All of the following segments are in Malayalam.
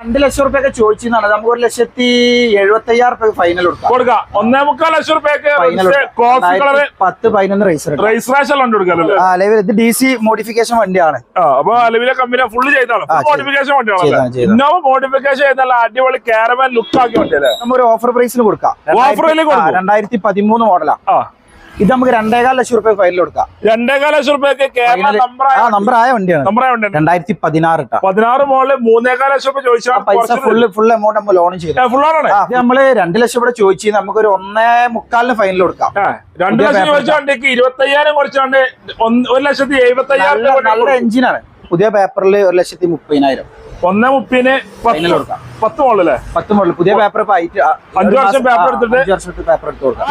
രണ്ട് ലക്ഷം റുപ്യൊക്കെ ചോദിച്ചാണ് നമുക്ക് ഒരു ലക്ഷത്തി എഴുപത്തി അയ്യായിരം റുപ്യ ഫൈനൽ കൊടുക്കാം. കൊടുക്കാം. ഒന്നേ മുക്കാൽ ലക്ഷം റുപ്യക്ക് പത്ത് പതിനൊന്ന് റേസർ രജിസ്ട്രേഷൻ ഉണ്ട് കൊടുക്കാനല്ലേ ആ ലെവൽ ഇത് ഡി സി മോഡിഫിക്കേഷൻ വണ്ടിയാണ്. അപ്പൊ അലവിലെ കമ്പനി ഫുള്ള് ചെയ്താണ് മോഡിഫിക്കേഷൻ. ഇന്നോവ ചെയ്താൽ അടിപൊളി കാരവാൻ ലുക്ക് ആക്കി വണ്ടിയല്ലേ? നമ്മൾ ഒരു ഓഫർ പ്രൈസിന് കൊടുക്കാം. ഓഫറിൽ? രണ്ടായിരത്തി പതിമൂന്ന് മോഡലാണ് ഇത് നമുക്ക് രണ്ടേകാൽ ലക്ഷം റുപ്യ ഫൈനൽ കൊടുക്കാം. രണ്ടേകാല ലക്ഷം റുപ്യക്ക് കേരള നമ്പർ ആയ വണ്ടിയാണ്. രണ്ടായിരത്തി പതിനാറ് പതിനാറ് മോളിൽ മൂന്നേകാല ലക്ഷം രൂപ ചോദിച്ചാൽ പൈസ ഫുള്ള് ഫുൾ എമൗണ്ട് നമ്മൾ ലോൺ ചെയ്തു. ഫുൾ ആണ്? നമ്മൾ രണ്ട് ലക്ഷം ഇവിടെ ചോദിച്ചു നമുക്ക് ഒരു ഒന്നേ മുക്കാലിന് ഫൈനൽ കൊടുക്കാം. രണ്ട് ലക്ഷം ചോദിച്ച വണ്ടിക്ക് ഇരുപത്തി അയ്യായിരം കുറച്ചാണ്ട് ഒരു ലക്ഷത്തി എഴുപത്തി നല്ല അയ്യായിരം എഞ്ചിനാണ് പുതിയ പേപ്പറിൽ ഒരു ലക്ഷത്തി മുപ്പതിനായിരം. ഒന്നേ മുപ്പതിന് പത്ത് മോളല്ലേ പത്ത് മോഡൽ പുതിയ പേപ്പർ അഞ്ചു വർഷം പേപ്പർ എടുത്തിട്ട്? അഞ്ച് വർഷത്തെ പേപ്പർ എടുത്ത് കൊടുക്കാം.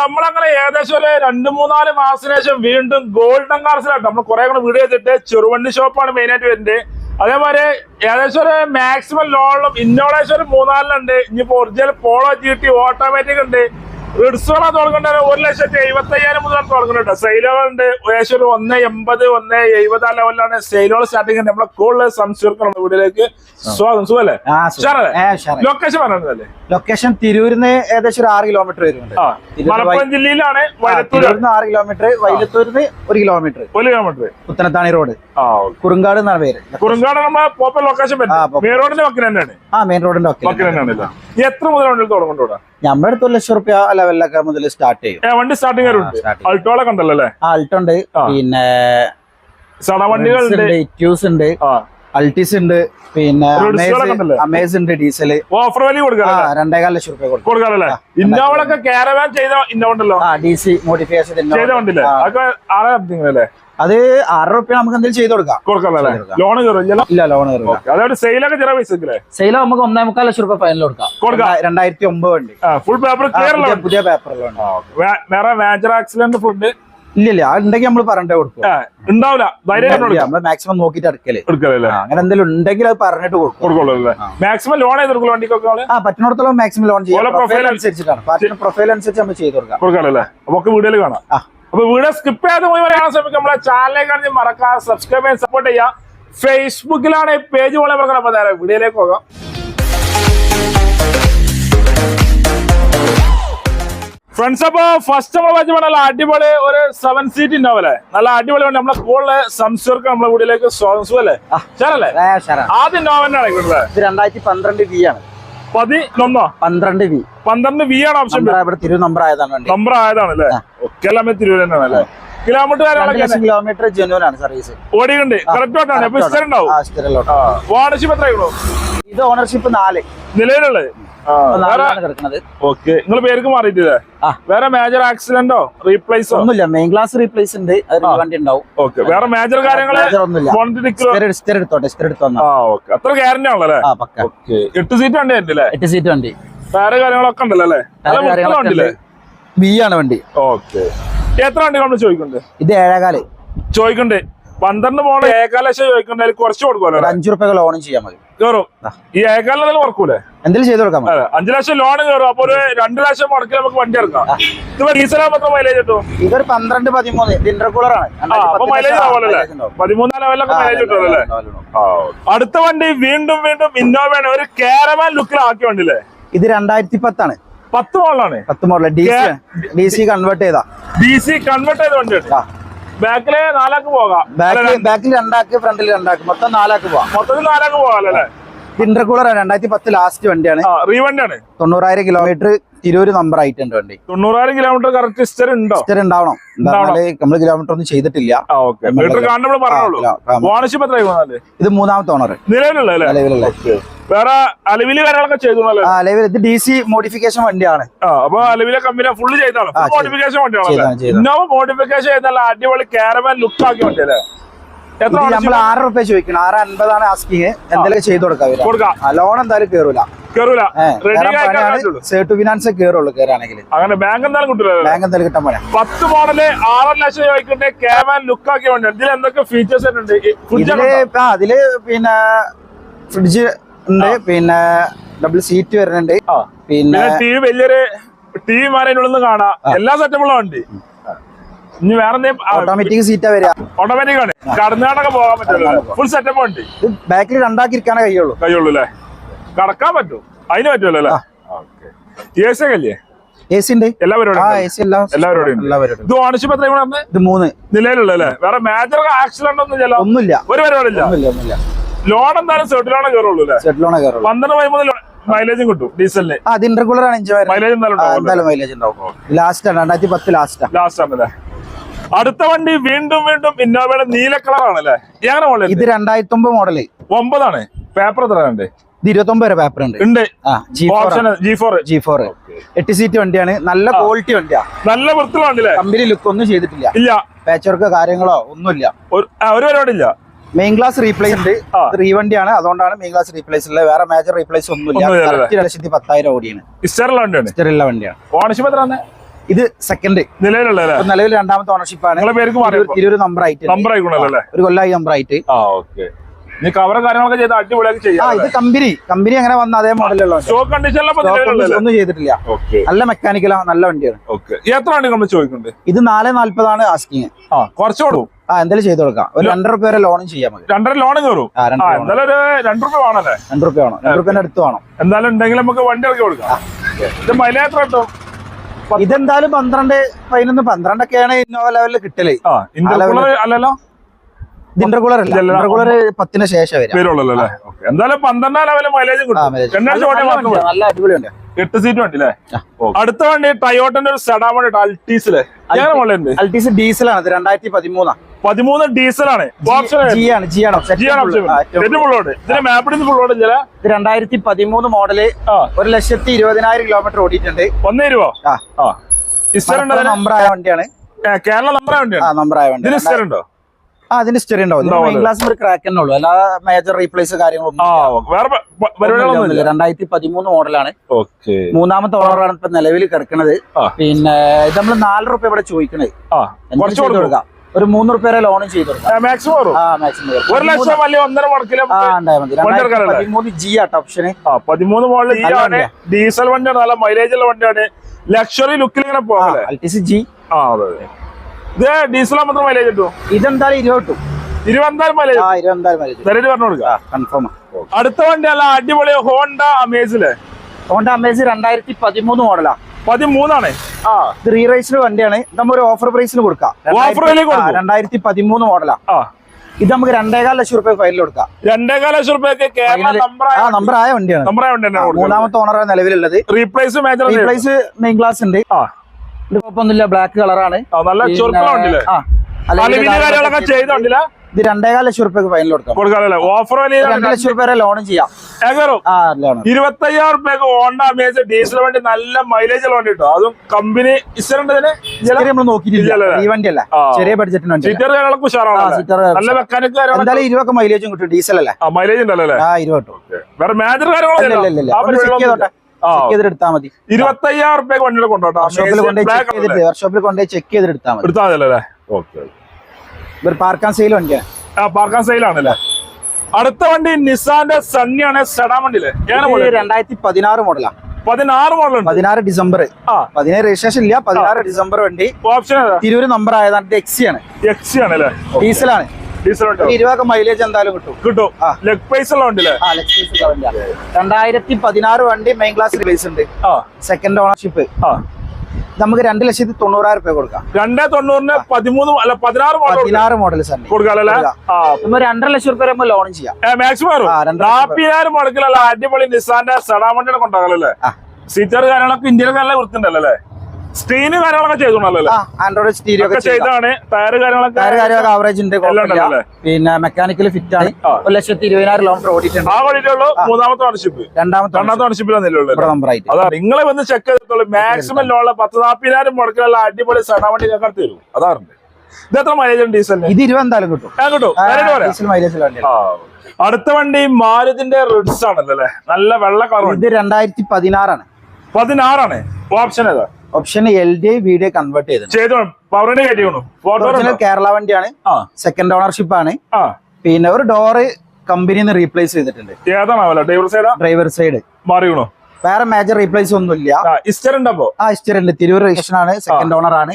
നമ്മളങ്ങനെ ഏകദേശം ഒരു രണ്ട് മൂന്നാൽ മാസത്തിന് ശേഷം വീണ്ടും ഗോൾഡൻ കാർസിലായിട്ട് നമ്മൾ കുറെ കൂടെ വീഡിയോ ചെയ്തിട്ട് ചെറുവണ്ടി ഷോപ്പാണ് മെയിൻ ആയിട്ട് വരുന്നത്. അതേമാതിരി ഏകദേശം ഒരു മാക്സിമം ലോണിലും ഇന്നോളേഷൻ ഒരു മൂന്നാലിനുണ്ട് ഇനിയിപ്പോ original Polo G T automatic ഉണ്ട്. റിഡ്സോള തുടങ്ങേണ്ട ഒരു ലക്ഷത്തി എഴുപത്തി അയ്യായിരം മുതൽ തുടങ്ങുന്നുണ്ട് സെയിലുകളുണ്ട്. ഏകദേശം ഒരു ഒന്ന് എൺപത് ഒന്ന് എഴുപത് ആ ലെവലിലാണ് സെയിലുകൾ സ്റ്റാർട്ടിങ് നമ്മളെ കൂടുതൽ സംശയം വീട്ടിലേക്ക് സ്വാഗതം. സുഖല്ലേ ലൊക്കേഷൻ പറഞ്ഞതല്ലേ ലൊക്കേഷൻ തിരൂരിന്ന് ഏകദേശം ഒരു ആറ് കിലോമീറ്റർ വരുന്നുണ്ട്. മലപ്പുറം ജില്ലയിലാണ് തിരൂരിന്ന് ആറ് കിലോമീറ്റർ വൈലത്തൂരിന്ന് ഒരു കിലോമീറ്റർ ഒരു കിലോമീറ്റർ പുത്തനത്താണി റോഡ് കുറുങ്കാട് എന്നാണ് പേര്. കുറുങ്കാട് നമ്മളെ പോപ്പർ ലൊക്കേഷൻ മെയിൻ റോഡിന്റെ വക്കിന് തന്നെയാണ്. ആ മെയിൻ റോഡിന്റെ വക്കിന് തന്നെയാണ്. എത്ര മുതലാണ് തുടങ്ങുന്നുണ്ടോ നമ്മുടെ അടുത്ത് ഒരു ലക്ഷം റുപ്യ ലെവലിലൊക്കെ മുതൽ സ്റ്റാർട്ട് ചെയ്യും. വണ്ടി സ്റ്റാർട്ടിംഗ്. അൾട്ടോളൊക്കെ ഉണ്ടല്ലോ അല്ലേ? അൾട്ടോ ഉണ്ട്. പിന്നെ ഇറ്റ്യൂസ് ഉണ്ട്. അൾട്ടിസ് ഉണ്ട്. പിന്നെ അമേസ് ഉണ്ട് ഡീസൽ ഓഫർ വലിയ കൊടുക്കാം രണ്ടേകാൽ ലക്ഷം കൊടുക്കും. കൊടുക്കാറല്ലേ ഇന്നോവളൊക്കെ കാരവാൻ ചെയ്ത ആ ഡി സി മോഡിഫിക്കേഷൻ ചെയ്ത വണ്ടില്ലേ അത് ആറ് റുപ്യ നമുക്ക് എന്തെങ്കിലും ചെയ്ത് കൊടുക്കാം. ലോൺ ഇല്ല ലോൺ സെയിലൊക്കെ ചെറിയ പൈസ സെയിലോ നമുക്ക് ഒന്നേ മുക്കാൽ ലക്ഷം റുപ്യ ഫൈനൽ കൊടുക്കാം. കൊടുക്കാം. രണ്ടാ- രണ്ടായിരത്തി ഒമ്പത് വണ്ടി. ഫുൾ പേപ്പർ പുതിയ- പുതിയ പേപ്പറിലുണ്ട് വേറെ മേജർ ആക്സിഡന്റ് ഫുഡ് ഇല്ല ഉണ്ടെങ്കിൽ നമ്മൾ പറഞ്ഞിട്ട് കൊടുക്കും. ഉണ്ടാവില്ല. നമ്മൾ മാക്സിമം നോക്കിട്ട് എടുക്കൽ. ആ, അങ്ങനെ എന്തെങ്കിലും ഉണ്ടെങ്കിൽ അത് പറഞ്ഞിട്ട് കൊടുക്കും. മാക്സിമം ലോൺ വണ്ടിക്കൊക്കെ ആ പറ്റുന്നിടത്തോളം മാക്സിമം ലോൺ ചെയ്യാം. പ്രൊഫൈൽ profile അനുസരിച്ചിട്ടാണ്. പാർട്ടിയുടെ പ്രൊഫൈൽ അനുസരിച്ച് നമ്മൾ ചെയ്ത് കൊടുക്കാം. വീഡിയോയിൽ കാണാം. അപ്പൊ വീഡിയോ സ്കിപ്പ് ചെയ്യാതെ പോയി പറയാൻ ശ്രമിക്കും. നമ്മളെ ചാനലിലേക്ക് മറക്കാതെ സബ്സ്ക്രൈബ് ചെയ്യാൻ സപ്പോർട്ട് ചെയ്യാം. ഫേസ്ബുക്കിലാണ് പേജ് പോലെ മറക്കണം. അപ്പൊ നേരെ വീഡിയോയിലേക്ക് പോകാം. ഫ്രണ്ട്സ് അപ്പൊ ഫസ്റ്റ് നമ്മൾ വെച്ച് നല്ല അടിപൊളി ഒരു സെവൻ സീറ്റ് ഉണ്ടാവല്ലേ നല്ല അടിപൊളി ഉണ്ട് നമ്മളെ സ്കൂളിലെ സംസ്കർക്ക് നമ്മളെ കൂടിയിലേക്ക് സ്വാഗതം. സുഖല്ലേ. ആദ്യം നോവനാണ് ഇത് രണ്ടായിരത്തി പന്ത്രണ്ട് വി ആണ്. പതിനൊന്നോ? പന്ത്രണ്ട് വി പന്ത്രണ്ട് വി ആണ് ഓപ്ഷൻ ഇവിടെ തിരു നമ്പർ ആയതാണ് നമ്പർ ആയതാണ് അല്ലേ? ഒക്കെ എല്ലാം തിരുവല്ല തന്നെയാണ് അല്ലേ? കിലോമീറ്റർ കിലോമീറ്റർ ജെന്യൂൻ ആണ് സർവീസ് ഓടിയുണ്ട് കറക്റ്റ് ആയിട്ടാണ് വാർഡർഷിപ്പ് ഇത് ഓണർഷിപ്പ് നാല്. നിലവിലുള്ളത്? കിടക്കുന്നത് ഓക്കെ. നിങ്ങൾ പേർക്ക് മാറിയിട്ടില്ലേ? ആ. വേറെ മേജർ ആക്സിഡന്റോ റീപ്ലേസോ ഒന്നുമില്ല. മെയിൻ ക്ലാസ് റീപ്ലേസ് ഉണ്ട്. വണ്ടി ഉണ്ടാവും. ഓക്കെ. വേറെ മേജർ എട്ട് സീറ്റ് വണ്ടി അല്ലേ എട്ട് സീറ്റ് വണ്ടി. വേറെ കാര്യങ്ങളൊക്കെ ഉണ്ടല്ലോ അല്ലേ. ബി ആണ് വണ്ടി. ഓക്കെ. എത്ര വണ്ടി നമ്മൾ ചോദിക്കുന്നുണ്ട്? ഇത് ഏഴേകാൽ. ചോദിക്കണ്ടേ പന്ത്രണ്ട് മോൾ ഏകാലശം ചോദിക്കണ്ടേ കുറച്ച് കൊടുക്കുമല്ലോ അഞ്ചു റുപ്യ ഓണം ചെയ്യാൻ മതി. കയറും ഈ ഏകാലം കുറക്കൂലേ എന്തെങ്കിലും ചെയ്ത് കൊടുക്കാം അഞ്ചു ലക്ഷം ലോൺ കയറും അപ്പൊ ഒരു രണ്ട് ലക്ഷം മുടക്കി നമുക്ക് വണ്ടി ഇറക്കാം ഇത് ഡീസലാകുമ്പോ എത്ര മൈലേജ് കിട്ടും? ഇതൊരു പന്ത്രണ്ട് പതിമൂന്ന്. ഇന്റർ കൂളർ ആണ്. മൈലേജ് ആവുമല്ലേ പതിമൂന്നാം ലെവലൊക്കെ മൈലേജ് കിട്ടും അല്ലേ? അടുത്ത വണ്ടി വീണ്ടും വീണ്ടും ഇന്നോവയാണ് ഒരു കാരവാൻ ലുക്കിലാക്കിയ വണ്ടിയില്ലേ? ഇത് രണ്ടായിരത്തി പത്താണ്. പത്ത് മോഡലാണ് പത്ത് model D C D C convert ചെയ്താ. ഡി സി കൺവേർട്ട് ചെയ്ത വണ്ടി. ബാക്കിൽ നാലാക്ക് പോകാം. ബാക്കിൽ ബാക്കിൽ രണ്ടാക്ക് ഫ്രണ്ടിൽ രണ്ടാക്ക്. മൊത്തം നാലാക്ക് പോവാം. മൊത്തത്തിൽ നാലാക്ക് പോകാം അല്ലേ? ഇന്റർ കൂളർ രണ്ടായിരത്തി പത്ത് ലാസ്റ്റ് വണ്ടിയാണ്? റീവണ്ടിയാണ് തൊണ്ണൂറായിരം കിലോമീറ്റർ തിരൂര് നമ്പർ ആയിട്ടുണ്ട് വണ്ടി. തൊണ്ണൂറായിരം കിലോമീറ്റർ കറക്റ്റ് ഹിസ്റ്റർ ഉണ്ടോ? ഹിസ്റ്റർ ഉണ്ടാവണം. നമ്മൾ നമ്മൾ കിലോമീറ്റർ ഒന്നും ചെയ്തിട്ടില്ല. ഇത് മൂന്നാമത്തെ ഓണർ നിലവിലുള്ള വേറെ അലവിൽ കാര്യങ്ങളൊക്കെ ചെയ്തു ഇത് ഡി സി മോഡിഫിക്കേഷൻ വണ്ടിയാണ്. ആ അപ്പൊ അലവിലെ കമ്പനി ഫുള്ള് ചെയ്താണ്. ഫുൾ മോഡിഫിക്കേഷൻ. ഇന്നോവ മോഡിഫിക്കേഷൻ ചെയ്താൽ അടിപൊളി കാരവാൻ ലുക്ക് ആക്കി വണ്ടിയല്ലേ? നമ്മൾ? ആറ് റുപ്യ ചോദിക്കണം. ആറ് അൻപതാണ് ആസ്കിങ് എന്തെങ്കിലും ചെയ്ത് കൊടുക്കാം ലോൺ എന്തായാലും കേറൂല. കേറൂല. ഏഹ് റെഡി ആയിട്ടുള്ളൂ സേർട്ടു ഫിനാൻസ് കേറുള്ളൂ കേറാണെങ്കിൽ. അങ്ങനെ ബാങ്ക് എന്തായാലും കിട്ടില്ല ബാങ്ക് എന്തായാലും കിട്ടാൻ പോരാ പത്ത് മോഡൽ ആറര ലക്ഷം ലുക്ക് ആക്കി വണ്ടി ഇതിൽ എന്തൊക്കെ ഫീച്ചേഴ്സ് ഉണ്ട്? ഇതിൽ അതിൽ പിന്നെ ഫ്രിഡ്ജ് ഉണ്ട്. പിന്നെ ഡബിൾ സീറ്റ് വരുന്നുണ്ട്. പിന്നെ ടി വി വലിയൊരു ടി വി മാറിനുള്ളിൽ കാണാം. എല്ലാ സെറ്റപ്പുള്ള വണ്ടി ഇനി വേറെ ഓട്ടോമാറ്റിക് സീറ്റാ വരിക. ഓട്ടോമാറ്റിക് ആണ്. കടന്നാടൊക്കെ പോകാൻ പറ്റുള്ളൂ. ഫുൾ സെറ്റപ്പ് ഉണ്ട് ബാക്കിൽ രണ്ടാക്കി ഇരിക്കാനേ കഴിയുള്ളൂ കഴിയുള്ളൂ. അല്ലേ കടക്കാൻ പറ്റും. അതിന് പറ്റുമല്ലോ അല്ലേ? എ സി ഒക്കെ അല്ലേ എ സി ഉണ്ട്. എല്ലാ പരിപാടിയും. ഇത് ഓണർഷിപ്പ് ഇത് മൂന്ന്. നിലയിലുള്ള അല്ലേ? വേറെ മേജർ ആക്സിഡന്റ് ഒന്നും ഒന്നുമില്ല. ഒരു പരിപാടിയില്ല ലോൺ എന്തായാലും സെർട്ടിലാണ് കയറുള്ളൂ അല്ലേ? സെറ്റിലോണേ കയറുള്ളൂ. പന്ത്രണ്ട് പതിമൂന്ന് മൈലേജും കിട്ടും ഡീസലിന് ആ അത് ഇന്റർകൂളർ ആണ് മൈലേജ് എന്തായാലും മൈലേജ് ഉണ്ടാവും. ലാസ്റ്റ് ആണ് രണ്ടായിരത്തി പത്ത് ലാസ്റ്റ് ലാസ്റ്റ് ആണല്ലേ അടുത്ത വണ്ടി വീണ്ടും വീണ്ടും ഇന്നോവയുടെ നീല കളർ ആണല്ലേ എങ്ങനെ മോഡൽ ഇത് രണ്ടായിരത്തി ഒമ്പത് മോഡൽ ഒമ്പതാണ്. പേപ്പർ എത്ര ഉണ്ട്? ഇത് ഇരുപത്തി ഒമ്പത് വരെ പേപ്പർ ഉണ്ട്. ഉണ്ട്. ജി ഫോർ ജി ഫോർ എട്ട് സീറ്റ് വണ്ടിയാണ്. നല്ല ക്വാളിറ്റി വണ്ടിയാ. നല്ല വൃത്തിയുള്ള വണ്ടിയില്ലേ? കമ്പനി ലുക്ക് ഒന്നും ചെയ്തിട്ടില്ല. ഇല്ല. പാച്ച് വർക്ക് കാര്യങ്ങളോ ഒന്നുമില്ല. ഒരു പരിപാടിയില്ല മെയിൻ ക്ലാസ് റീപ്ലേസ് ഉണ്ട്. റീവണ്ടിയാണ് അതുകൊണ്ടാണ് മെയിൻ ക്ലാസ് റീപ്ലേസ് ഉള്ളത്. വേറെ മേജർ റീപ്ലേസ് ഒന്നുമില്ല. ലക്ഷത്തി പത്തായിരം ഓടിയാണ്. ഇസ്റ്ററുള്ള വണ്ടിയാണ്. ഹിസ്റ്ററിയുള്ള വണ്ടിയാണ്. ഓണർഷിപ്പ് എത്ര ഇത് സെക്കൻഡ് നിലവിലുള്ള നിലവിൽ രണ്ടാമത്തെ ഓണർഷിപ്പ് ആണ്. ഇരുപത് നമ്പർ ആയിട്ട്. നമ്പർ ആയിക്കോണല്ലോ ഒരു കൊല്ലമായി നമ്പർ ആയിട്ട്. ഇത് കമ്പനി. കമ്പനി അങ്ങനെ വന്ന അതേ മോഡലുള്ള ഒന്നും ചെയ്തിട്ടില്ല. നല്ല മെക്കാനിക്കലാ നല്ല വണ്ടിയാണ്. എത്ര ഇത് നാല് നാല്പതാണ് ആസ്കിങ് ആ കുറച്ച് കൊടുക്കും. ആ എന്തായാലും ചെയ്ത് കൊടുക്കാം. ഒരു രണ്ടര റുപ്യ വരെ ലോണും ചെയ്യാം മതി രണ്ടര ലോൺ കയറും രണ്ട് റുപ്യ വേണല്ലേ രണ്ട് റുപ്യ വേണം. രണ്ട് റുപ്യന്റെ അടുത്ത് വേണം. എന്തായാലും ഉണ്ടെങ്കിൽ നമുക്ക് വണ്ടി ഇറക്കി കൊടുക്കാം. ഇത് മൈലേജ് എത്ര കിട്ടും? ഇതെന്തായാലും പന്ത്രണ്ട് പതിനൊന്ന് പന്ത്രണ്ടൊക്കെയാണ് ഇന്നോവ ലെവലിൽ കിട്ടൽ. അല്ലല്ലോ? ഇന്റർകൂളർ അല്ല. ഇന്റർകൂളർ പത്തിന് ശേഷം വരുള്ളൂ അല്ലേ? എന്തായാലും പന്ത്രണ്ടാം ലെവൽ മൈലേജ് ആ, കിട്ടും. mileage. രണ്ടാഴ്ച നല്ല എട്ട് സീറ്റ് വണ്ടി അല്ലേ? അടുത്ത വണ്ടി ടയോട്ടന്റെ ഒരു സെഡാ വണ്ടി മോളുണ്ട് അൾട്ടീസ് ഡീസലാണ് രണ്ടായിരത്തി പതിമൂന്നാ. പതിമൂന്ന് ഡീസലാണ്. മാപ്പിടിന്ന് ഫുള്ളോട് ചില. രണ്ടായിരത്തി പതിമൂന്ന് മോഡൽ ഒരു ലക്ഷത്തി ഇരുപതിനായിരം കിലോമീറ്റർ ഓടിയിട്ടുണ്ട്. ഒന്നേ രൂപ ആയ വണ്ടിയാണ്. കേരള നമ്പർ ആ വണ്ടിയാണ്. നമ്പർ ആയ വണ്ടി ഉണ്ടോ? ആ അതിന്റെ സ്റ്റെറി ഉണ്ടാവും ഗ്ലാസ് ഒരു ക്രാക്ക് തന്നെ ഉള്ളൂ. അല്ലാതെ മേജർ റീപ്ലേസ് കാര്യങ്ങളൊന്നും രണ്ടായിരത്തി പതിമൂന്ന് മോഡലാണ് ഓക്കെ. മൂന്നാമത്തെ ഓണറാണ് ഇപ്പൊ നിലവിൽ കിടക്കുന്നത് പിന്നെ ഇത് നമ്മൾ നാല് റുപ്യ ഇവിടെ ചോദിക്കണേ കൊടുക്കാം. ഒരു മൂന്ന് റുപ്യ ലോണും ചെയ്തു മാക്സിമം ഒരു ലക്ഷം ഒന്നര? പതിമൂന്ന് ജി ആട്ടോ ഓപ്ഷന് പതിമൂന്ന് ആണ്. ഡീസൽ വണ്ടിയാണ് നല്ല മൈലേജ് ഉള്ള വണ്ടിയാണ്. ലക്ഷറി ലുക്കിൽ ഇങ്ങനെ ജി ആ അതെ അതെ. ഇത് ഡീസൽ മാത്രം മൈലേജ് കിട്ടും? ഇതെന്തായാലും ഇരുപത് കിട്ടും. പറഞ്ഞു കൊടുക്കുക കൺഫേം അടുത്ത വണ്ടി അല്ല അടിപൊളി ഹോണ്ട അമേസിലെ ഹോണ്ട അമേസ് രണ്ടായിരത്തി പതിമൂന്ന് മോഡലാ പതിമൂന്നാണ്. ആ ഇത് റീ റേസിൽ വണ്ടിയാണ്. നമ്മ നമ്മൾ ഒരു ഓഫർ പ്രൈസിന് കൊടുക്കാം? രണ്ടായിരത്തി പതിമൂന്ന് മോഡലാ ഇത് നമുക്ക് രണ്ടേകാൽ ലക്ഷം റുപ്യ ഫൈനൽ കൊടുക്കാം. രണ്ടേകാല ലക്ഷം റുപ്യക്ക് നമ്പർ ആയ വണ്ടിയാണ്. നമ്പർ വണ്ടി ആണ് മൂന്നാമത്തെ ഓണറാണ് നിലവിലുള്ളത്. Replace major replace main class ഉണ്ട്. ഇത് കുഴപ്പമൊന്നുമില്ല ബ്ലാക്ക് കളറാണ് നല്ല ആ അല്ലെങ്കിൽ ഇത് രണ്ടേകാല ലക്ഷം റുപ്യക്ക് ഫൈനൽ കൊടുക്കാം. കൊടുക്കാനല്ലേ ഓഫർ രണ്ട് ലക്ഷം റുപ്യ വരെ ലോണും ചെയ്യാം. ഇരുപത്തയ്യായിരം റുപ്യക്ക് ഹോണ്ട അമേസ് ഡീസൽ വണ്ടി നല്ല മൈലേജ് ഉള്ള വണ്ടി കിട്ടും. അതും കമ്പനി നമ്മൾ നോക്കിയിട്ടില്ല? ഈ വണ്ടിയല്ല. അല്ലേ ചെറിയ ബഡ്ജറ്റിന് വണ്ടി നല്ല മെക്കാനിക് എന്തായാലും ഇരുപതൊക്കെ മൈലേജും കിട്ടും. ഡീസൽ അല്ലേ? മൈലേജ് ഉണ്ടല്ലോ ആ ഇരുപത് വേറെ മേജർ മതി. ഇരുപത്തയ്യായിരം റുപ്യ കൊണ്ടുപോയി ചെക്ക് ചെയ്തിട്ട് വർക്ക്ഷോപ്പിൽ കൊണ്ടുപോയി ചെക്ക് ചെയ്തിട്ട് എടുത്താൽ മതി. എടുത്താൽ മതി അല്ലേ? ഓക്കെ പാർക്കാൻ സെയിൽ വണ്ടിയാണ് ആ പാർക്കാൻ സെയിലാണല്ലേ അടുത്ത വണ്ടി നിസാന്റെ സണ്ണിയാണ് സെഡാ വണ്ടി എങ്ങനെ ഇത് പോലെ രണ്ടായിരത്തി പതിനാറ് മോഡലാ പതിനാറ് മോഡൽ പതിനാറ് ഡിസംബർ ആ. പതിനേഴ് രജിസ്ട്രേഷൻ ഇല്ല പതിനാറ് ഡിസംബർ വണ്ടി. ഓപ്ഷൻ ഇരുപത് തിരൂര് നമ്പർ ആയതാണ് എക്സി ആണ്. എക്സി ഡീസലാണ് ഡീസൽ വണ്ടി ഒരു ഇരുപതൊക്കെ മൈലേജ് എന്തായാലും കിട്ടും. കിട്ടും. ലെഗ് പൈസ ഉള്ള വണ്ടിയിലെ രണ്ടായിരത്തി പതിനാറ് വണ്ടി മെയിൻ ക്ലാസ് റിലീസ് ഉണ്ട്. സെക്കൻഡ് ഓണർഷിപ്പ് നമുക്ക് രണ്ട് ലക്ഷത്തി തൊണ്ണൂറായിരം രൂപ കൊടുക്കാം. രണ്ടേ തൊണ്ണൂറിന് പതിമൂന്ന് അല്ല പതിനാറ് മോഡൽ പതിനാറ് മോഡൽ തന്നെ കൊടുക്കാല്ലേ നമ്മൾ രണ്ടര ലക്ഷം രൂപ വരെ. ലോൺ ചെയ്യാം മാക്സിമം നാപ്പതിനായിരം അടിപൊളി നിസാന്റെ സെഡാമണ്ടിയുടെ കൊണ്ടാകലല്ലേ കൊണ്ടാകല്ലേ സീറ്റർ കാര്യങ്ങളൊക്കെ ഇന്ത്യയിൽ നല്ല വൃത്തിണ്ടല്ലേ സ്ക്രീന് കാര്യങ്ങളൊക്കെ ചെയ്തോണല്ലോ ആ ആൻഡ്രോയിഡ് സ്റ്റീരിയോ ഒക്കെ ചെയ്താണ്. ടയർ കാര്യങ്ങളൊക്കെ ടയർ ആവറേജ് ഉണ്ട്? പിന്നെ മെക്കാനിക്കൽ ഫിറ്റ് ആണ്. ഒരു ലക്ഷത്തി ഇരുപതിനായിരം ലോൺ ഓടിയിട്ടുണ്ട് ആ വണ്ടിയിട്ടുള്ളൂ മൂന്നാമത്തെ ഓണർഷിപ്പ് രണ്ടാമത്തെ രണ്ടാമത്തെ ഓണർഷിപ്പിലാണ് ഇവിടെ നമ്പർ ആയിട്ട്. അതാ നിങ്ങളെ വന്ന് ചെക്ക് ചെയ്തിട്ടുള്ളൂ. മാക്സിമം ലോണുള്ള പത്ത് നാപ്പതിനായിരം മുടക്കിലുള്ള അടിപൊളി സെഡാ വണ്ടി ഞങ്ങൾക്ക് തരും. അതാറുണ്ട് ഇത് എത്ര മൈലേജ് ഉണ്ട് ഡീസലിന് ഇത് ഇരുപതെന്തായാലും കിട്ടും. കിട്ടും. മൈലേജ് വണ്ടി. അടുത്ത വണ്ടി മാരുതിന്റെ റിഡ്സ് ആണല്ലേ അല്ലേ? നല്ല വെള്ള കളർ ഇത് രണ്ടായിരത്തി പതിനാറാണ്. പതിനാറാണ്. ഓപ്ഷൻ ഏതാ? Option L D video convert ചെയ്തു? കേരള വണ്ടിയാണ്. സെക്കൻഡ് ഓണർഷിപ്പ് ആണ്. പിന്നെ ഒരു ഡോറ് കമ്പനിന്ന് നിന്ന് റീപ്ലേസ് ചെയ്തിട്ടുണ്ട്. ഡ്രൈവർ സൈഡ് ഡ്രൈവർ സൈഡ് മാറിയോ വേറെ മേജർ റീപ്ലേസ് ഒന്നുമില്ല. ഇസ്റ്റർ ആ ഹിസ്റ്ററി ഉണ്ട്. തിരൂർ രജിസ്ട്രേഷൻ ആണ് സെക്കൻഡ് ഓണർ ആണ്.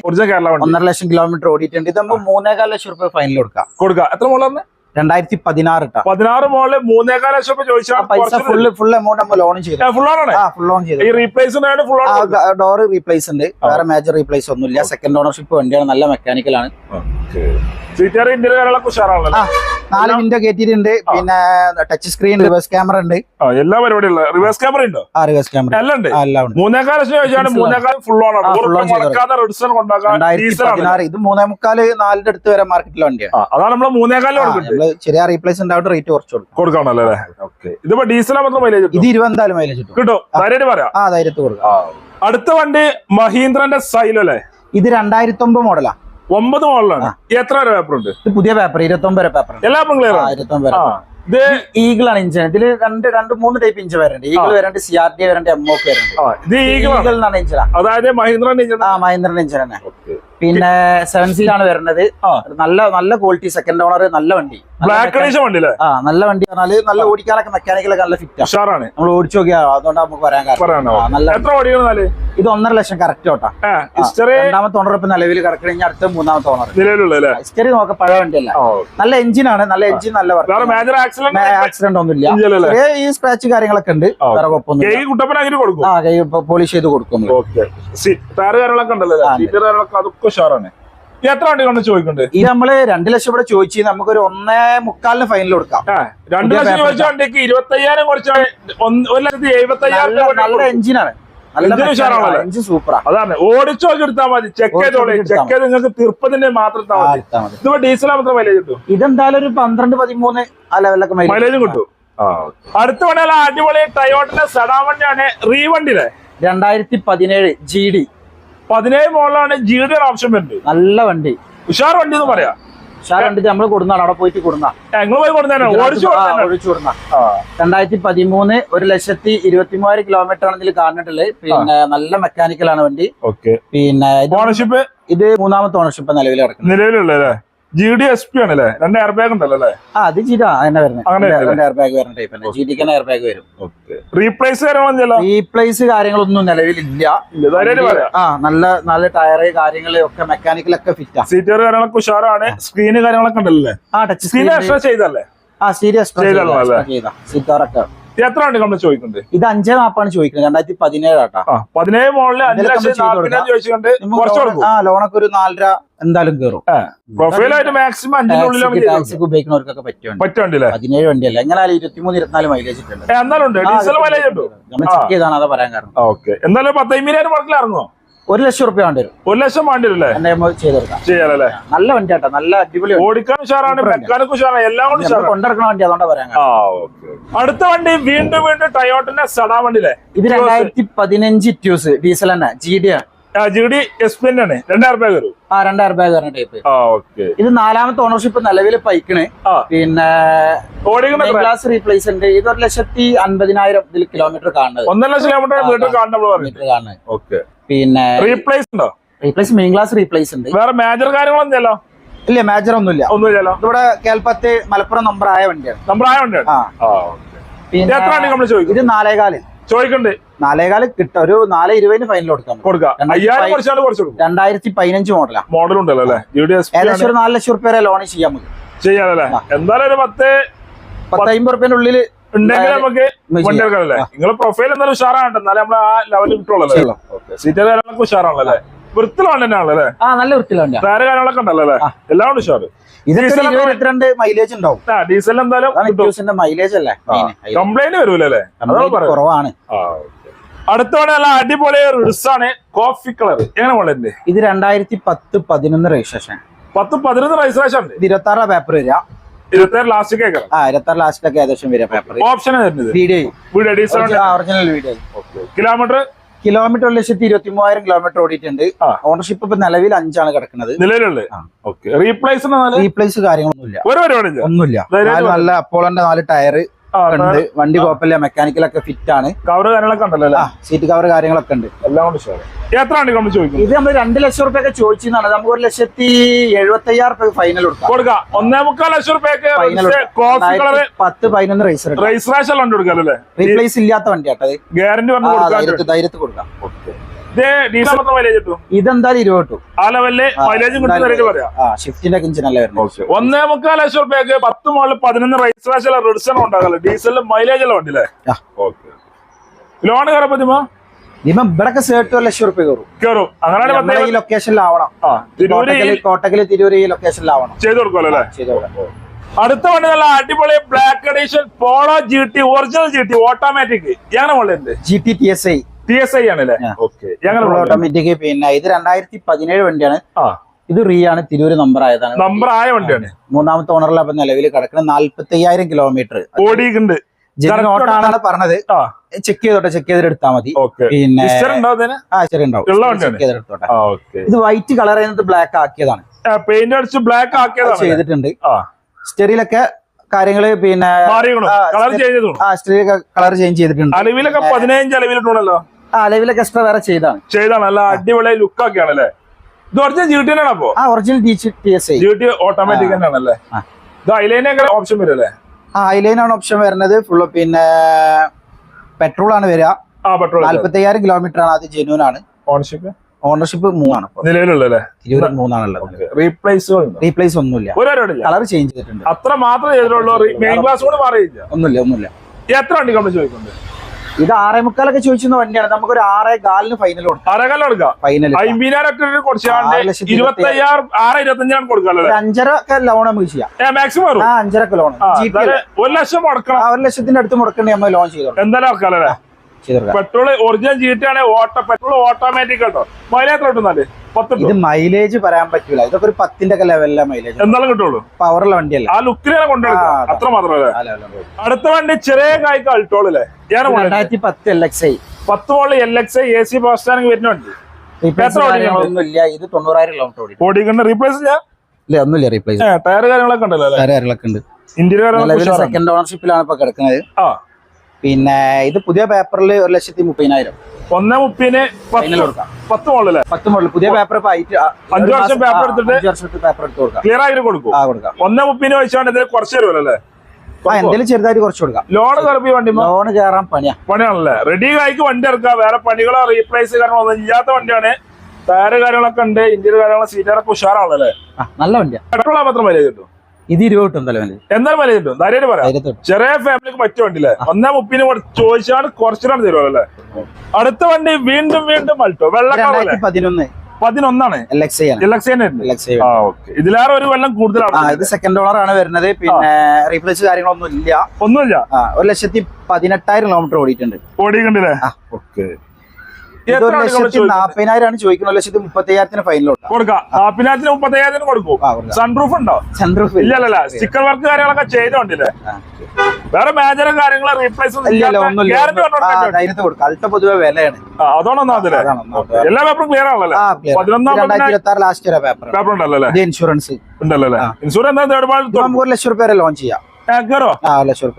ഒന്നര ലക്ഷം കിലോമീറ്റർ ഓടിയിട്ടുണ്ട്. ഇത് നമുക്ക് മൂന്നേകാൽ ലക്ഷം റുപ്യ ഫൈനൽ കൊടുക്കാം. കൊടുക്കാം. എത്ര മോളാണ് രണ്ടായിരത്തി പതിനാറ് പതിനാറ് മോളിൽ മൂന്നേകാൽ ലക്ഷം ചോദിച്ചാൽ പൈസ ഫുള്ള് ഫുൾ എമൗണ്ട് നമ്മൾ ലോൺ ചെയ്തു. ഫുൾ ആ ഫുൾ ലോൺ ചെയ്തു. ഫുൾ ഡോർ റീപ്ലേസ് ഉണ്ട്. വേറെ മേജർ റീപ്ലേസ് ഒന്നുമില്ല. സെക്കൻഡ് ഓണർഷിപ്പ് വണ്ടിയാണ്. നല്ല ആ നാല് വിൻഡോ കയറ്റിയിട്ടുണ്ട് പിന്നെ ടച്ച് സ്ക്രീൻ റിവേഴ്സ് ക്യാമറ ഉണ്ട്. എല്ലാ പരിപാടിയും റിവേഴ്സ് ക്യാമറ ഉണ്ടോ? ആ റിവേഴ്സ് ക്യാമറ എല്ലാം ഉണ്ട്? എല്ലാം ഉണ്ട്. മൂന്നേക്കാൽ ലക്ഷം ചോദിച്ചാണ് മൂന്നേക്കാൽ ഫുൾ ഓൺ ആണ്. ആ, full on ചെയ്തത്. മുടക്കാതെ റിഡ്സൺ കൊണ്ടാക്കാൻ രണ്ടായിരത്തി ഡീസൽ ആണ്. പതിനാറ്. ഇത് നാലിന്റെ അടുത്ത് വരെ മാർക്കറ്റിൽ വണ്ടിയാണ്. അതാണ് നമ്മൾ മൂന്നേക്കാലും ചെറിയ റീപ്ലേസ് ആയിട്ട് റേറ്റ് കുറച്ച് കൊടുക്കും കൊടുക്കണല്ലോ അല്ലേ? ഓക്കെ ഇതിപ്പോ ഡീസൽ മാത്രം മൈലേജ് ഇത് കിട്ടും ഇരുപതെന്തായാലും മൈലേജ് കിട്ടും. കിട്ടും. ധൈര്യമായിട്ട് പറയാം. ആ ധൈര്യത്ത് കൊടുക്കാം. അടുത്ത വണ്ടി മഹീന്ദ്രന്റെ സൈലോ അല്ലേ? ഇത് രണ്ടായിരത്തി ഒമ്പത് മോഡലാ ഒമ്പത് മോഡലാണ് എത്ര വരെ പേപ്പർ ഉണ്ട്? ഇത് പുതിയ പേപ്പർ ഇരുപത്തി ഒമ്പത് പേപ്പർ എല്ലാ ക്ലിയർ ഇരുപത്തി ഇത് ഈഗിൾ ആണ് ഇഞ്ചിന് ഇതിൽ രണ്ട് രണ്ട് മൂന്ന് ടൈപ്പ് ഇഞ്ച് വരണ്ട് ഈഗിൾ വരണ്ട് സി ആർ ടി വരണ്ട് എം ഒക്കെ വരുന്നുണ്ട്. ഇത് ഈഗിളാണ്. ഈഗിൾ എന്നാണ് ഇഞ്ചനാ അതായത് മഹീന്ദ്രന്റെ ഇഞ്ചൻ ആ. മഹീന്ദ്രൻ ഇഞ്ചൻ തന്നെ. പിന്നെ സെവൻ സീൽ ആണ് വരുന്നത്. നല്ല നല്ല ക്വാളിറ്റി സെക്കൻഡ് ഓണർ നല്ല വണ്ടി. ബ്ലാക്ക് വണ്ടി ആ നല്ല വണ്ടി പറഞ്ഞാൽ നല്ല ഓടിക്കാനൊക്കെ മെക്കാനിക്കലൊക്കെ നല്ല ഫിറ്റ് ആണ് നമ്മൾ ഓടിച്ചു നോക്കിയാ അതുകൊണ്ട് നമുക്ക് പറയാൻ കാരണം. നല്ല ഇത് ഒന്നര ലക്ഷം കറക്റ്റ് ഓട്ടാ. രണ്ടാമത്തെ ഓണർ ഇപ്പൊ നിലവിൽ കിടക്കണ അടുത്ത മൂന്നാമത്തെ ഓണർ ഹിസ്റ്ററി നോക്ക പഴയ വണ്ടിയല്ല. നല്ല എഞ്ചിൻ ആണ് നല്ല എഞ്ചിൻ നല്ല ആക്സിഡന്റ് ആക്സിഡന്റ് ഒന്നുമില്ല. ഈ സ്ക്രാച്ച് കാര്യങ്ങളൊക്കെ ഉണ്ട്. വേറെ കൊടുക്കും? ആ കൈ പോളിഷ് ചെയ്ത് കൊടുക്കും അതൊക്കെ ഉഷാറാണ് എത്ര വണ്ടി കൊണ്ട് ചോദിക്കുന്നുണ്ട്? ഇത് നമ്മൾ രണ്ട് ലക്ഷം ഇവിടെ ചോദിച്ചു നമുക്ക് ഒരു ഒന്നേ മുക്കാലിന് ഫൈനൽ കൊടുക്കാം. രണ്ടു ലക്ഷം ചോദിച്ച വണ്ടിക്ക് ഇരുപത്തി അയ്യായിരം കുറച്ച് ഒരു ലക്ഷത്തി എഴുപത്തി നല്ല എഞ്ചിനാണ് അതാണ്. ഓടിച്ചു എടുത്താൽ മതി. ചെക്ക് ചെയ്തോളി. ചെക്ക് ചെയ്ത് നിങ്ങൾക്ക് തീർപ്പതിന്റെ മാത്രം ഇതിപ്പോ ഡീസൽ മാത്രം മൈലേജ് കിട്ടും ഇതെന്തായാലും ഒരു പന്ത്രണ്ട് പതിമൂന്ന് ആ ലെവലൊക്കെ മൈലേജ് കിട്ടും. അടുത്ത വണ്ടിയല്ല അടിപൊളി ടയോട്ടിന്റെ സഡാ വണ്ടിയാണ്. റീ വണ്ടിയിലെ? രണ്ടായിരത്തി പതിനേഴ് ജി ഡി പതിനേഴ് മോളിലാണ് ജി ഡിയുടെ ഓപ്ഷൻ വരുന്നത്. നല്ല വണ്ടി. ഉഷാർ വണ്ടി എന്ന് പറയാ. ഉഷാർ വണ്ടി നമ്മൾ കൊടുന്നാണ് അവിടെ പോയിട്ട് കൊടുന്ന. കൊടുന്ന. രണ്ടായിരത്തി പതിമൂന്ന് ഒരു ലക്ഷത്തി ഇരുപത്തി മൂവായിരം കിലോമീറ്റർ ആണ് ഇതിൽ കാണുന്നുള്ളത് പിന്നെ നല്ല മെക്കാനിക്കൽ ആണ് വണ്ടി. ഓക്കെ. പിന്നെ ഓണർഷിപ്പ് ഇത് മൂന്നാമത്തെ ഓണർഷിപ്പ് നിലവിൽ നിലവിലുള്ള ജി ഡി എസ് പി ആണല്ലേ? രണ്ട് എയർ ബാഗ് ഉണ്ടല്ലോ അല്ലേ? അത് തന്നെ വരുന്നത്. എയർ ബാഗ് വരുന്ന ടൈപ്പ് തന്നെ ജി ഡിക്ക് എയർ ബാഗ് വരും. റീപ്ലേസ് റീപ്ലേസ് കാര്യങ്ങളൊന്നും നിലവിലില്ല. ഇല്ല ആ നല്ല നല്ല ടയറ് മെക്കാനിക്കൽ ഒക്കെ മെക്കാനിക്കലൊക്കെ ഫിറ്റാ സീറ്റർ കാര്യങ്ങളൊക്കെ ഉഷാറാണ്. സ്ക്രീന് കാര്യങ്ങളൊക്കെ ഉണ്ടല്ലേ ആ ടച്ച് സ്ക്രീൻ എക്സ്ട്രാ ചെയ്തല്ലേ ആ സീരിയസ് ചെയ്തല്ലോ അല്ലേ? സീറ്റ് ഇത് എത്ര നമ്മൾ ചോദിക്കുന്നത് ഇത് അഞ്ചേ നാപ്പാണ് ചോദിക്കുന്നത്. രണ്ടായിരത്തി പതിനേഴാട്ടാ പതിനേഴ് മോളിൽ അഞ്ച് ലക്ഷം ചോദിച്ചുകൊണ്ട് ആ ലോണൊക്കെ ഒരു നാലര എന്തായാലും കയറും പ്രൊഫൈലായിട്ട് മാക്സിമം ടാക്സിക്ക് ഉപയോഗിക്കുന്നവർക്കൊക്കെ പറ്റും പറ്റുണ്ടല്ലേ പതിനേഴ് വണ്ടിയല്ല. എങ്ങനെ ഇരുപത്തിമൂന്ന് ഇരുപത്തിനാല് മൈലേജ് ഉണ്ട് എന്നാലും ഉണ്ട് ഡീസൽ മൈലേജ് ഉണ്ട് നമ്മൾ ചെക്ക് ചെയ്താണ് അതാ പറയാൻ കാരണം. ഓക്കെ. എന്നാലും ഇറങ്ങുമോ ഒരു ലക്ഷം റുപ്യ വേണ്ടി വരും. ഒരു ലക്ഷം വേണ്ടി വരില്ലേ? ചെയ്തെടുക്കാം നല്ല വണ്ടി ആട്ടോ നല്ല അടിപൊളി. ഓടിക്കാൻ ഉഷാറാണ് മെക്കാനിക് ഉഷാറാണ് എല്ലാം കൊണ്ട് നമ്മൾ ഉഷാറാണ്. കൊണ്ടിറക്കണ വണ്ടി അതുകൊണ്ടാ പറയാൻ അടുത്ത വണ്ടി വീണ്ടും വീണ്ടും ടയോട്ടിന്റെ സഡാ വണ്ടിയിലെ. ഇത് രണ്ടായിരത്തി പതിനഞ്ച് ട്യൂസ് ഡീസൽ തന്നെ. ജി ഡി ആണ് ജി ഡി എസ് പി ആണ്. രണ്ടായിരം രൂപ വരും ആ രണ്ടായിരം ബാഗ് വരുന്ന ടൈപ്പ്. ഇത് നാലാമത്തെ ഓണർഷിപ്പ് നിലവിൽ പൈക്കണ്. പിന്നെ ഗ്ലാസ് റീപ്ലേസ് ഉണ്ട് ഇത് ഒരു ലക്ഷത്തി അൻപതിനായിരം ഇതിൽ കിലോമീറ്റർ കാണുന്നത്. ഒന്നര ലക്ഷം കിലോമീറ്റർ കാണുന്നത്. ഓക്കെ. പിന്നെ റീപ്ലേസ് ഉണ്ടോ? റീപ്ലേസ് മെയിൻ ക്ലാസ് റീപ്ലേസ് ഉണ്ട്. വേറെ മേജർ കാര്യങ്ങളൊന്നുമില്ലല്ലോ? ഇല്ല മേജർ ഒന്നുമില്ല. ഒന്നുമില്ലല്ലോ? ഇവിടെ കേൽപ്പത്ത് മലപ്പുറം നമ്പർ ആയ വണ്ടിയാണ്. നമ്പർ ആയ വണ്ടിയാണ്? ആ. ആ ഓക്കെ പിന്നെ എത്ര വണ്ടി നമ്മൾ ചോദിക്കും ഇത് നാലേകാൽ. ചോദിക്കണ്ട്. നാലേകാൽ കിട്ട ഒരു നാല് ഇരുപതിന് ഫൈനൽ കൊടുക്കാം കൊടുക്കാം. രണ്ടായിരത്തി അയ്യായിരം പതി- കുറച്ചാണ് കുറച്ച് കൊടുക്കും രണ്ടായിരത്തി പതിനഞ്ച് മോഡലാ മോഡൽ ഉണ്ടല്ലോ അല്ലേ? ഏകദേശം ഒരു നാല് ലക്ഷം റുപ്യ വരെ ലോൺ ചെയ്യാൻ നമുക്ക് ചെയ്യാനല്ലേ ആ. എന്തായാലും ഒരു പത്ത് പത്ത് അമ്പത് റുപ്യന്റെ ഉള്ളിൽ ഉണ്ടെങ്കിൽ നമുക്ക് ചെയ്യാം. വണ്ടി എടുക്കാനല്ലേ നിങ്ങളെ പ്രൊഫൈൽ എന്തായാലും ഉഷാറാണ് എന്നാലും നമ്മൾ ആ ലെവലിൽ കിട്ടുള്ളൂ. സീറ്റ് കാര്യങ്ങളൊക്കെ ഉഷാറാണല്ലേ? അല്ലേ വൃത്തിയുള്ള വണ്ടി തന്നെയാണല്ലോ അല്ലേ? ആ നല്ല വൃത്തിയുള്ള വണ്ടിയാണ് ടയർ കാര്യങ്ങളൊക്കെ ഉണ്ടല്ലോ എല്ലാം ഉഷാറ്. ഇരുപത്തിരണ്ട് മൈലേജ് ഉണ്ടാവും. ഡീസൽ എന്തായാലും മൈലേജ് അല്ലേ? കംപ്ലൈന്റ് പറയുന്നത്. കുറവാണ്. ആ, അടുത്ത വണ്ടി നല്ല അടിപൊളി റിസാണ് കോഫി കളർ എങ്ങനെ വളരെ ഇത് രണ്ടായിരത്തി പത്ത് പതിനൊന്ന് രജിസ്ട്രേഷൻ പത്ത് പതിനൊന്ന് രജിസ്ട്രേഷൻ ഇരുപത്തി ആറാം പേപ്പർ വരിക. ആ ലാസ്റ്റിലൊക്കെ ഏകദേശം paper option original video kilometre kilometre ഒരു ലക്ഷത്തി ഇരുപത്തി മൂവായിരം കിലോമീറ്റർ ഓടിയിട്ടുണ്ട്. ഓണർഷിപ്പ് ഇപ്പൊ നിലവിൽ അഞ്ചാണ് കിടക്കുന്നത്. റീപ്ലേസ് റീപ്ലേസ് കാര്യങ്ങളൊന്നുമില്ല. ഒന്നുമില്ല. നല്ല അപ്പോളന്റെ നാല് ടയർ ഉണ്ട്. വണ്ടി കുഴപ്പമില്ല മെക്കാനിക്കലൊക്കെ ഫിറ്റ് ആണ്. കവർ കാര്യങ്ങളൊക്കെ ഉണ്ടല്ലോ അല്ലേ? സീറ്റ് കവർ കാര്യങ്ങളൊക്കെ ഉണ്ട്. എല്ലാം കൊണ്ട് ഷെയർ എത്ര വണ്ടി കൊണ്ട് ചോദിക്കും ഇത് നമ്മൾ രണ്ട് ലക്ഷം റുപ്യൊക്കെ ചോദിച്ചതാണ് നമുക്ക് ഒരു ലക്ഷത്തി എഴുപത്തി അയ്യായിരം റുപ്യ ഫൈനൽ കൊടുക്കാം. കൊടുക്കാം. ഒന്നേ മുക്കാൽ ലക്ഷം കളറ് പത്ത് പതിനൊന്ന് റേസർ കൊടുക്കാം അല്ലേ? റീപ്ലേസ് ഇല്ലാത്ത വണ്ടിയാട്ടത് ഗ്യാരണ്ടി ധൈര്യത്തിൽ കൊടുക്കാം. ഇതെന്തായാലും ഇരുപത് കിട്ടും. ആ ലെവലിൽ മൈലേജും പറയാം. ഷിഫ്റ്റിന്റെ കിഞ്ചിനല്ല വരുന്നത്? ഒന്നേ മുക്കാൽ ലക്ഷം റുപ്യക്ക് പത്ത് മുകളിൽ പതിനൊന്ന് രജിസ്ട്രേഷൻ റിഡക്ഷൻ ഉണ്ടാകല്ലോ ഡീസലിലും മൈലേജ് എല്ലാം ഉണ്ടല്ലേ. ലോൺ കയറാൻ പറ്റുമോ? ഇനിയിപ്പം ഇവിടൊക്കെ സേർട്ട് ഒരു ലക്ഷം റുപ്യ കയറും. കയറും. അങ്ങനെയാണ് നമ്മളെ ഈ പത്തേ ലൊക്കേഷനിലാവണം ആ തിരൂര് കോട്ടക്കൽ കോട്ടക്കൽ തിരൂര് ഈ ലൊക്കേഷനിലാവണം ചെയ്ത് കൊടുക്കുമല്ലോ അല്ലേ? ചെയ്ത് കൊടുക്കാം. അടുത്ത വണ്ടി നല്ല അടിപൊളി black edition Polo G T original G T automatic എങ്ങനെ G T T S I T S I ആണല്ലേ? അല്ലേ ഓക്കെ ഞങ്ങൾ ഓട്ടോമാറ്റിക് പിന്നെ ഇത് രണ്ടായിരത്തി പതിനേഴ് വണ്ടിയാണ്. ആ. ഇത് റീ ആണ് തിരൂര് നമ്പർ ആയതാണ്. നമ്പർ ആയ വണ്ടിയാണ്. മൂന്നാമത്തെ ഓണറിൽ അപ്പൊ നിലവിൽ കിടക്കുന്നത് നാല്പത്തി അയ്യായിരം കിലോമീറ്റർ ഓടിയിട്ടുണ്ട് ഓട്ടാണെന്നാണ് പറഞ്ഞത്. ചെക്ക് ചെയ്തോട്ടെ ചെക്ക് ചെയ്തിട്ട് എടുത്താൽ മതി. പിന്നെ ആ ശരി ഉണ്ടാവും? ചെക്ക് ചെയ്തെടുത്തോട്ടെ. ഇത് വൈറ്റ് കളർ ചെയ്യുന്നത് ബ്ലാക്ക് ആക്കിയതാണ്. പെയിന്റ് അടിച്ച് ബ്ലാക്ക് ആക്കിയത് ആക്കിയതാണ്. ചെയ്തിട്ടുണ്ട്. സ്റ്റെറിയിലൊക്കെ കാര്യങ്ങൾ പിന്നെ കളർ ചേഞ്ച് ചെയ്തിട്ടുണ്ട്. അലവിലൊക്കെ പതിനഞ്ച് അലവിലിട്ടുണ്ടല്ലോ ആ അലവിലൊക്കെ എക്സ്ട്രാ വേറെ ചെയ്താണ്. ചെയ്താണ്. നല്ല അടിപൊളി ലുക്ക് ഒക്കെയാണല്ലേ ഇത് കുറച്ച് ജി ടി തന്നെയാണ് അപ്പോ? ആ ഒറിജിനൽ ജി ടി ഓട്ടോമാറ്റിക് തന്നെയാണല്ലേ? ആ. ഇത് അതിലേനൊക്കെ ഓപ്ഷൻ വരും അല്ലേ ആ ആണ് ഓപ്ഷൻ വരുന്നത്. ഫുള്ള് പിന്നെ പെട്രോൾ ആണ് വരിക. നാല്പത്തി അയ്യായിരം കിലോമീറ്റർ ആണ്. അത് ജെന്യൂൻ ആണ്. ഓണർഷിപ്പ് ഓണർഷിപ്പ് മൂന്നാണ്. ഇപ്പൊ. നിലവിലുള്ളല്ലേ തിരൂര് മൂന്നാണുള്ളത് റീപ്ലേസ് റീപ്ലേസ് ഒന്നുമില്ല. കളർ ചേഞ്ച് ചെയ്തിട്ടുണ്ട്. അത്ര മാത്രമേ ചെയ്തിട്ടുള്ളൂ. ഒന്നുമില്ല ഒന്നുമില്ല. എത്ര വണ്ടി നമ്മൾ ചോദിക്കുന്നുണ്ട്? ഇത് ആറേ മുക്കാലൊക്കെ ചോദിച്ചിരുന്ന വണ്ടിയാണ്. നമുക്ക് ഒരു ആറേ കാലിന് ഫൈനൽ കൊടുക്കാം. കൊടുക്കാം. ഫൈനൽ അഞ്ചര ഒക്കെ ലോൺ നമുക്ക് ചെയ്യാം. മാക്സിമം ആ അഞ്ചര ലോൺ ഒരു ലക്ഷം മുടക്കണം ഒരു ലക്ഷത്തിന്റെ അടുത്ത് മുടക്കണ്ടേ നമ്മൾ ലോൺ ചെയ്തോളൂ. എന്തായാലും പെട്രോൾ ഒറിജിനൽ ജീറ്റാണ് ഓട്ടോ പെട്രോൾ ഓട്ടോമാറ്റിക് കേട്ടോ മൈലേജ് എത്ര ഇത് മൈലേജ് പറയാൻ പറ്റൂല. ഇതൊക്കെ ഒരു പത്തിന്റെ ഒക്കെ ലെവലിലെ മൈലേജ് എന്തായാലും കിട്ടുള്ളൂ. പവറുള്ള വണ്ടിയല്ല? ആ കൊണ്ടുവരുന്നത് ആ, അത്ര മാത്രമല്ലേ അടുത്ത വണ്ടി ചെറിയ കായ്ക്ക് അൾട്ടോളല്ലേ രണ്ടായിരത്തി പത്ത് എൽ എക്സ് ഐ പത്ത് മോളിൽ L X I A C പോസ്റ്റാണെങ്കിൽ stand വരുന്നുണ്ട്? ഒന്നുമില്ല. ഇത് തൊണ്ണൂറായിരം കിലോമീറ്റർ ഓടി ഓടിക്കണ്ട. റീപ്ലേസ് ചെയ്യാം ഇല്ല ഒന്നുമില്ല റീപ്ലേസ് ടയർ കാര്യങ്ങളൊക്കെ ഉണ്ടല്ലോ ടയർ കാര്യങ്ങളൊക്കെ ഉണ്ട്. ഇന്റീരിയർ സെക്കൻഡ് ഓണർഷിപ്പിലാണ് ഇപ്പൊ കിടക്കുന്നത്. ആ. പിന്നെ ഇത് പുതിയ പേപ്പറിൽ ഒരു ലക്ഷത്തി മുപ്പതിനായിരം. ഒന്നേ മുപ്പതിന് പത്ത് മോളിൽ പത്ത് മോളില്ലേ പുതിയ പേപ്പർ അഞ്ചു വർഷം പേപ്പർ എടുത്തിട്ട് അഞ്ച് വർഷത്തെ പേപ്പർ എടുത്ത് കൊടുക്കാം. ക്ലിയർ ആയിട്ട് കൊടുക്കും. ആ കൊടുക്കാം. ഒന്നേ മുപ്പതിന് വെച്ചാണ്ട് ഇതിന് കുറച്ച് തരുമല്ലോ എന്തെങ്കിലും ചെറുതായിട്ട് കുറച്ച് കൊടുക്കാം. ലോൺ കറപ്പി വണ്ടി ലോൺ കയറാൻ പണിയാ. പണിയാണല്ലേ? റെഡി ആയിക്ക് വണ്ടി ഇറക്കാം വേറെ പണികളോ റീപ്ലേസ് കാര്യങ്ങളോ ഒന്നും ഇല്ലാത്ത വണ്ടിയാണ്. ടയർ കാര്യങ്ങളൊക്കെ ഉണ്ട്. ഇന്ത്യയിൽ കാര്യങ്ങളൊക്കെ സീറ്ററൊക്കെ ഉഷാറാണല്ലേ നല്ല വണ്ടിയാണ് പെട്രോൾ മാത്രം മൈലേജ് കിട്ടും. ഇത് ഇരുപത് കിട്ടും. പറയാം. ചെറിയ ഫാമിലിക്ക് പറ്റിയ വണ്ടിയില്ലേ? ഒന്നേ മുപ്പിന് ചോദിച്ചാണ് കുറച്ചിട്ടാണ് തരുമല്ലോ അല്ലേ അടുത്ത വണ്ടി വീണ്ടും വീണ്ടും അൾട്ടോ വെള്ള പതിനൊന്ന് പതിനൊന്നാണ്. ഇതിലേറെ ഒരു വെള്ളം കൂടുതലാണ്. ഇത് സെക്കൻഡ് ഓണർ ആണ് വരുന്നത്. പിന്നെ റീപ്ലേസ് കാര്യങ്ങളൊന്നും ഇല്ല ഒന്നുമില്ല. ഒരു ലക്ഷത്തി പതിനെട്ടായിരം കിലോമീറ്റർ ഓടിയിട്ടുണ്ട്. ഓടിയിട്ടുണ്ട്. ഓക്കെ ഇത് ഒരു ലക്ഷത്തി നാപ്പതിനായിരം ആണ് ചോദിക്കുന്നത്. ഒരു ലക്ഷത്തി മുപ്പത്തി അയ്യായിരത്തിന് ഫൈനൽ കൊടുക്കാം ഹാപ്പിനാത്തിന് മുപ്പത്തയ്യായിരത്തിന് കൊടുക്കും. സൺപ്രൂഫ് ഉണ്ടോ? സൺപ്രൂഫ് ഇല്ലല്ല സ്റ്റിക്കർ വർക്ക് കാര്യങ്ങളൊക്കെ ചെയ്തോണ്ടില്ലേ? വേറെ മേജറും കാര്യങ്ങളും റീപ്ലേസ് കൊടുക്കാം. അൾട്ടോ പൊതുവെ വിലയാണ്. എല്ലാ പേപ്പറും ക്ലിയർ ആണല്ലോ പതിനൊന്നാം രണ്ടായിരത്തി ആറ് ലാസ്റ്റ് വരെ പേപ്പർ പേപ്പർ ഉണ്ടല്ലോ അല്ലേ? ഇൻഷുറൻസ് ഉണ്ടല്ലോ ഇൻഷുറൻസ് നമുക്ക് ഒരു ലക്ഷം റുപ്യ ലോൺ ചെയ്യാം. ആ ലക്ഷം?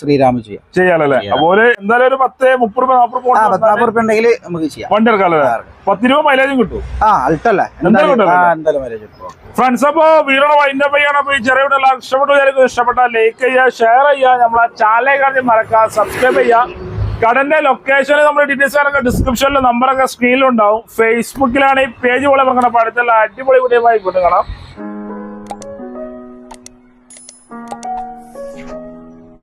ശ്രീരാമ ചെയ്യാം ചെയ്യാലല്ലേ? അതുപോലെ എന്തായാലും ഒരു പത്ത് മുപ്പത് രൂപ നാപ്പത് രൂപ ഉണ്ടെങ്കിൽ നമുക്ക് ചെയ്യാം. വണ്ടി ഇറക്കാല്ലേ പത്ത് രൂപ മൈലേജും കിട്ടും ആ എന്തായാലും കിട്ടും. ഫ്രണ്ട്സ് അപ്പോ ചെയ്യണം ഈ ചെറിയ ഇഷ്ടപ്പെട്ടു വിചാരിക്കും ഇഷ്ടപ്പെട്ട ലൈക്ക് ചെയ്യുക ഷെയർ ചെയ്യുക. നമ്മളെ ചാനലിനെ കാര്യം മറക്കുക. സബ്സ്ക്രൈബ് ചെയ്യുക. കടന്റെ ലൊക്കേഷനിൽ നമ്മുടെ ഡീറ്റെയിൽസ് ഒക്കെ ഡിസ്ക്രിപ്ഷനിൽ നമ്പറൊക്കെ സ്ക്രീനിലുണ്ടാവും ഫേസ്ബുക്കിലാണ് ഈ പേജ് പോലെ പറഞ്ഞ അടുത്തുള്ള അടിപൊളി വീഡിയോ ആയി കാണാം.